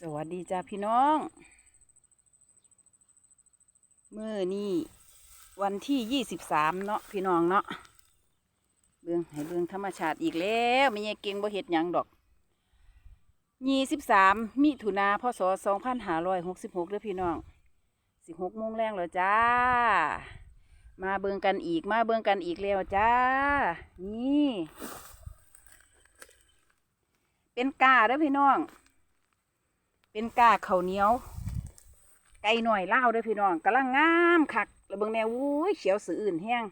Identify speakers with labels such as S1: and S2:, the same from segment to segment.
S1: สวัสดีจ้าพี่น้องเมื่อนี้วันที่ยี่สิบสามเนาะพี่น้องเนาะเบื้องให้เบื้องธรรมชาติอีกแล้วไม่ใช่เก่งบ่เฮ็ดหยังดอกยี่สิบสามมิถุนาพศสองพันห้าร้อยหกสิบหกเด้อพี่น้องสิบหกโมงแรงแล้วจ้า มาเบิ่งกันอีกมาเบิ่งกันอีกแล้วจ้า นี่ เป็นกาเด้อพี่น้อง เป็นกาเขาเหนียว ไก่หน่อยเล่าด้อพี่น้องกำลังงามคักแล้วเบิ่งแนวอุ้ยเขียวสืออื่นแห้ง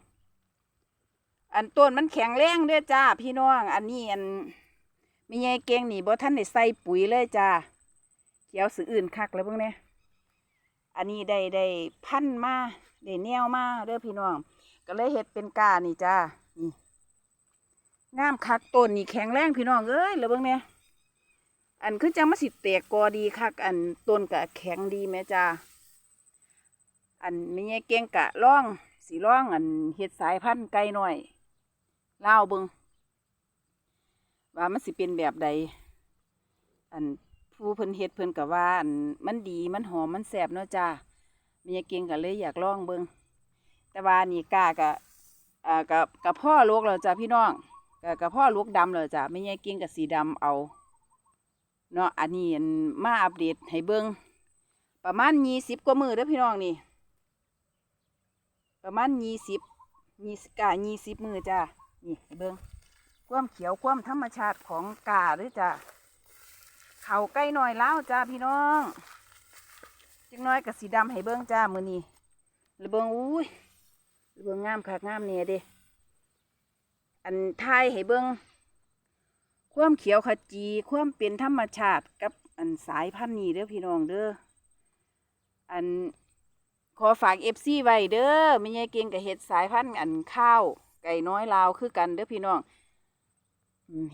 S1: อันต้นมันแข็งแรงด้อจ้า พี่น้อง อันนี้อันมีไงเก่งนี่บ่ท่านได้ใส่ปุ๋ยเลยจ้าเขียวสืออื่นคักแล้วเบิ่งเนี่ยอันนี้ได้ได้พันมาได้แนวมาเด้อพี่น้อง ก็เลยเฮ็ดเป็นกานี่จ้านี่งามคักต้นนี่แข็งแรงพี่น้องเอ้ยแล้วเบิ่งเนี่ย อันคือจังมาสิแตกกอดีคักอันต้นกะแข็งดีแม่จ้าอันไม่ใช่เก่งกะร่องสีร่องอันเฮ็ดสายพันธุ์ไก่น้อยเล่าเบิงว่ามันสิเป็นแบบใด อันผู้เพิ่นเฮ็ดเพิ่นกะว่าอันมันดีมันหอมมันแซ่บเนาะจ้าไม่ใช่เก่งกะเลยอยากลองเบิงแต่ว่านี่กากะอ่ากับกับพ่อลูกแล้วจ้าพี่น้องกะกับพ่อลูกดำแล้วจ้าไม่ใช่เก่งกับสีดำเอา เนาะอันนี้อันมาอัปเดตให้เบิงประมาณยี่สิบกว่ามือเด้อพี่น้องนี่ ประมาณยี่สิบยี่สิบกายี่สิบมือจ้านี่ให้เบิงความเขียวความธรรมชาติของกาด้วยจ้าเขาใกล้หน่อยแล้วจ้าพี่น้องจังน้อยกับสีดำให้เบิงจ้ามือนี้แล้เบิงอุ้ยแล้เบิงงามคักงามเนี่ยเด้อันไทยให้เบิง ความเขียวขจี ความเป็นธรรมชาติกับอันสายพันธุ์นี้เด้อพี่น้องเด้อ อันขอฝากเอฟซีไว้เด้อไม่ใช่เก่งกับเห็ดสายพันธุ์อันข้าว ไก่น้อยลาวคือกันเด้อพี่น้อง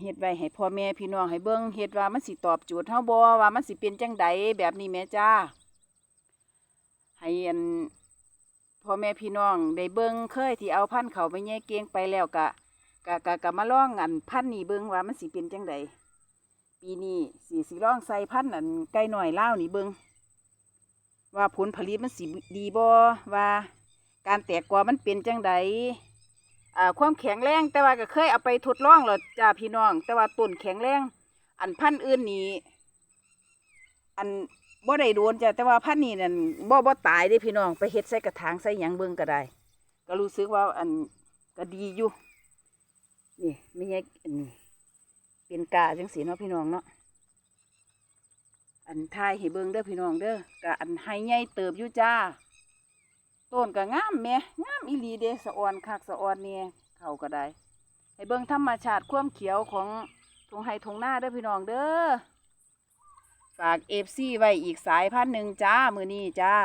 S1: เฮ็ดไว้ให้พ่อแม่พี่น้องให้เบิ่งเฮ็ดว่ามันสิตอบโจทย์เฮาบ่ว่ามันสิเป็นจังใดแบบนี้แม่จ้า ให้อันพ่อแม่พี่น้องได้เบิ่งเคยที่เอาพันธุ์เขาไปแย่เก่งไปแล้วกะ กะกะกะมาลองอันพันนี่เบิ่งว่ามันสิเป็นจังใดปีนี้สิสิลองใส่พันอันไก่หน่อยเล่าวนี่เบิ่งว่าผลผลิตมันสิดีบ่ว่า การแตกกอมันเป็นจังใดอ่าความแข็งแรงแต่ว่าก็เคยเอาไปทดลองแล้วจ้าพี่น้อง แต่ว่าต้นแข็งแรง อันพันธุ์อื่นนี่อันบ่ได้โดนจ้ะแต่ว่าพันธุ์นี้นั่นบ่บ่ตายเด้พี่น้องไปเฮ็ดใส่กระถางใส่หยังเบิ่งก็ได้ ก็รู้สึกว่าอันก็ดีอยู่ นี่ไม่ใช่นนี้เป็นกาจังสีเนาะพี่น้องเนาะอันทายให้เบิ่งเด้อพี่น้องเด้อกะอันให้ใหญ่เติบอยู่จ้าต้นก็งามแม่งามอีหลีเดสะออนคักสะออนเนี่ยเขาก็ได้ให้เบิ่งธรรมชาติความเขียวของทงไฮทงหน้าเด้อพี่น้องเด้อฝากเอฟซีไว้อีกสายพันหนึ่งจ้ามือนี้จ้า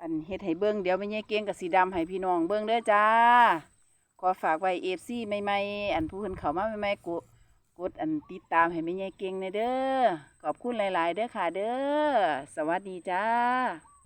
S1: อันเฮ็ดให้เบิงเดี๋ยวไม่ใช่เก่งกับสีดำให้พี่น้องเบิงเด้อจ้า ขอฝากไว้เอฟซีใหม่ๆอันผู้เพิ่นเข้ามาใหม่ๆกดกดอันติดตามให้แม่ใหญ่เก่งในเด้อขอบคุณหลาย ๆ เด้อค่ะเด้อสวัสดีจ้า